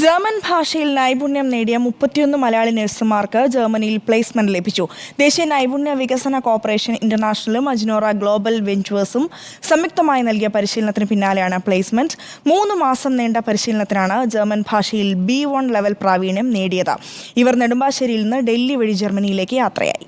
German ഭാഷയിൽ നൈപുണ്യം നേടിയ മുപ്പത്തിയൊന്ന് മലയാളി നഴ്സുമാർക്ക് ജർമ്മനിയിൽ പ്ലേസ്മെന്റ് ലഭിച്ചു. ദേശീയ നൈപുണ്യ വികസന കോർപ്പറേഷൻ ഇന്റർനാഷണലും അജ്നോറ ഗ്ലോബൽ വെഞ്ചുവേഴ്സും സംയുക്തമായി നൽകിയ പരിശീലനത്തിന് പിന്നാലെയാണ് പ്ലേസ്മെന്റ് മൂന്ന് മാസം നീണ്ട പരിശീലനത്തിനാണ് ജർമ്മൻ ഭാഷയിൽ ബി വൺ ലെവൽ പ്രാവീണ്യം നേടിയത്. ഇവർ നെടുമ്പാശ്ശേരിയിൽ നിന്ന് ഡൽഹി വഴി ജർമ്മനിയിലേക്ക് യാത്രയായി.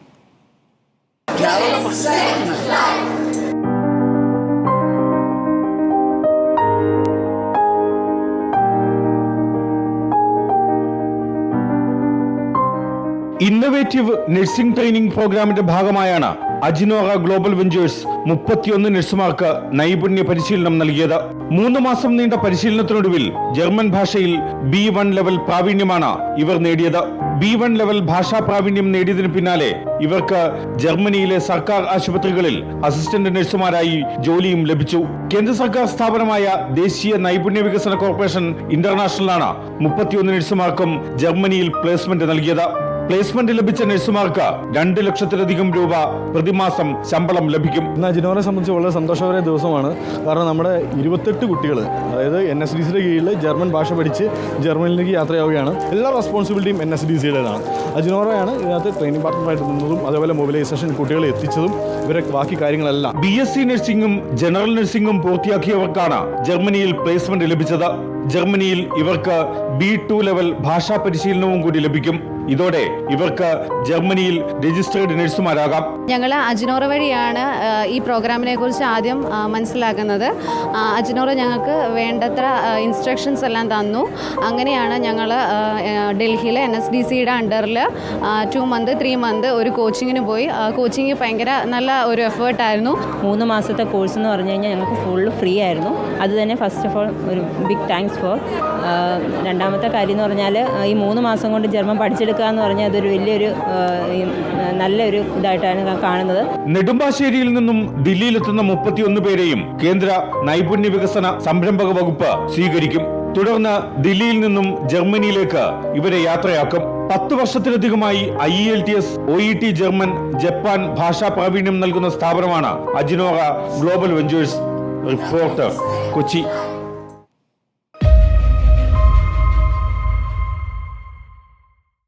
ഇന്നവേറ്റീവ് നഴ്സിംഗ് ട്രെയിനിംഗ് പ്രോഗ്രാമിന്റെ ഭാഗമായാണ് അജിനോറ ഗ്ലോബൽ വെഞ്ചേഴ്സ് മുപ്പത്തിയൊന്ന് നഴ്സുമാർക്ക് നൈപുണ്യ പരിശീലനം നൽകിയത്. മൂന്ന് മാസം നീണ്ട പരിശീലനത്തിനൊടുവിൽ ജർമ്മൻ ഭാഷയിൽ ബി വൺ ലെവൽ പ്രാവീണ്യമാണ് ഇവർ നേടിയത്. ബി വൺ ലെവൽ ഭാഷാ പ്രാവീണ്യം നേടിയതിനു പിന്നാലെ ഇവർക്ക് ജർമ്മനിയിലെ സർക്കാർ ആശുപത്രികളിൽ അസിസ്റ്റന്റ് നഴ്സുമാരായി ജോലിയും ലഭിച്ചു. കേന്ദ്ര സർക്കാർ സ്ഥാപനമായ ദേശീയ നൈപുണ്യ വികസന കോർപ്പറേഷൻ ഇന്റർനാഷണലാണ് മുപ്പത്തിയൊന്ന് നഴ്സുമാർക്കും ജർമ്മനിയിൽ പ്ലേസ്മെന്റ് നൽകിയത്. പ്ലേസ്മെന്റ് ലഭിച്ച നഴ്സുമാർക്ക് രണ്ട് ലക്ഷത്തിലധികം രൂപ പ്രതിമാസം ശമ്പളം ലഭിക്കും. എന്നാൽ അജിനോറെ സംബന്ധിച്ച് വളരെ സന്തോഷകരമായ ദിവസമാണ്. കാരണം നമ്മുടെ ഇരുപത്തെട്ട് കുട്ടികൾ അതായത് എൻ എസ് ഡി സിയുടെ കീഴിൽ ജർമ്മൻ ഭാഷ പഠിച്ച് ജർമ്മനിലേക്ക് യാത്രയാവുകയാണ്. എല്ലാ റെസ്പോൺസിബിലിറ്റിയും എൻ എസ് ഡി സിയുടേതാണ് അജിനോറയാണ് ഇതിനകത്ത് ട്രെയിനിങ് പാർട്ട്ണറായിട്ട് നിന്നതും അതേപോലെ മൊബിലൈസേഷൻ കുട്ടികളെ എത്തിച്ചതും ഇവരെ ബാക്കി കാര്യങ്ങളെല്ലാം. ബി എസ് സി നഴ്സിംഗും ജനറൽ നഴ്സിംഗും പൂർത്തിയാക്കിയവർക്കാണ് ജർമ്മനിയിൽ പ്ലേസ്മെന്റ് ലഭിച്ചത്. ജർമ്മനിയിൽ ഇവർക്ക് ബി ടു ലെവൽ ഭാഷാ പരിശീലനവും കൂടി ലഭിക്കും. ഇതോടെ ഇവർക്ക് ജർമ്മനിയിൽ രജിസ്റ്റേർഡ് നഴ്സുമാരാകാം. ഞങ്ങൾ അജിനോറ വഴിയാണ് ഈ പ്രോഗ്രാമിനെ കുറിച്ച് ആദ്യം മനസ്സിലാക്കുന്നത്. അജിനോറ ഞങ്ങൾക്ക് വേണ്ടത്ര ഇൻസ്ട്രക്ഷൻസ് എല്ലാം തന്നു. അങ്ങനെയാണ് ഞങ്ങൾ ഡൽഹിയിലെ എൻ എസ് ഡി സിയുടെ അണ്ടറിൽ ടു മന്ത് ത്രീ മന്ത് ഒരു കോച്ചിങ്ങിന് പോയി. കോച്ചിങ് ഭയങ്കര നല്ല ഒരു എഫേർട്ടായിരുന്നു മൂന്ന് മാസത്തെ കോഴ്സ് എന്ന് പറഞ്ഞു കഴിഞ്ഞാൽ ഞങ്ങൾക്ക് ഫുൾ ഫ്രീ ആയിരുന്നു. അത് തന്നെ ഫസ്റ്റ് ഓഫ് ഓൾ ഒരു ബിഗ് താങ്ക്സ് ഫോർ രണ്ടാമത്തെ കാര്യം എന്ന് പറഞ്ഞാൽ ഈ മൂന്ന് മാസം കൊണ്ട് ജർമ്മൻ പഠിച്ചെടുക്കുക എന്ന് പറഞ്ഞാൽ അതൊരു വലിയൊരു നല്ലൊരു ഇതായിട്ടാണ് കാണുന്നത്. നെടുമ്പാശ്ശേരിയിൽ നിന്നും ദില്ലിയിലെത്തുന്ന മുപ്പത്തിയൊന്ന് പേരെയും കേന്ദ്ര നൈപുണ്യ വികസന സംരംഭക വകുപ്പ് സ്വീകരിക്കും. തുടർന്ന് ദില്ലിയിൽ നിന്നും ജർമ്മനിയിലേക്ക് ഇവരെ യാത്രയാക്കും. പത്ത് വർഷത്തിലധികമായി I L T S O E T German Japan ഭാഷാ പ്രാവീണ്യം നൽകുന്ന സ്ഥാപനമാണ് Ajinora global ventures reporter Kochi.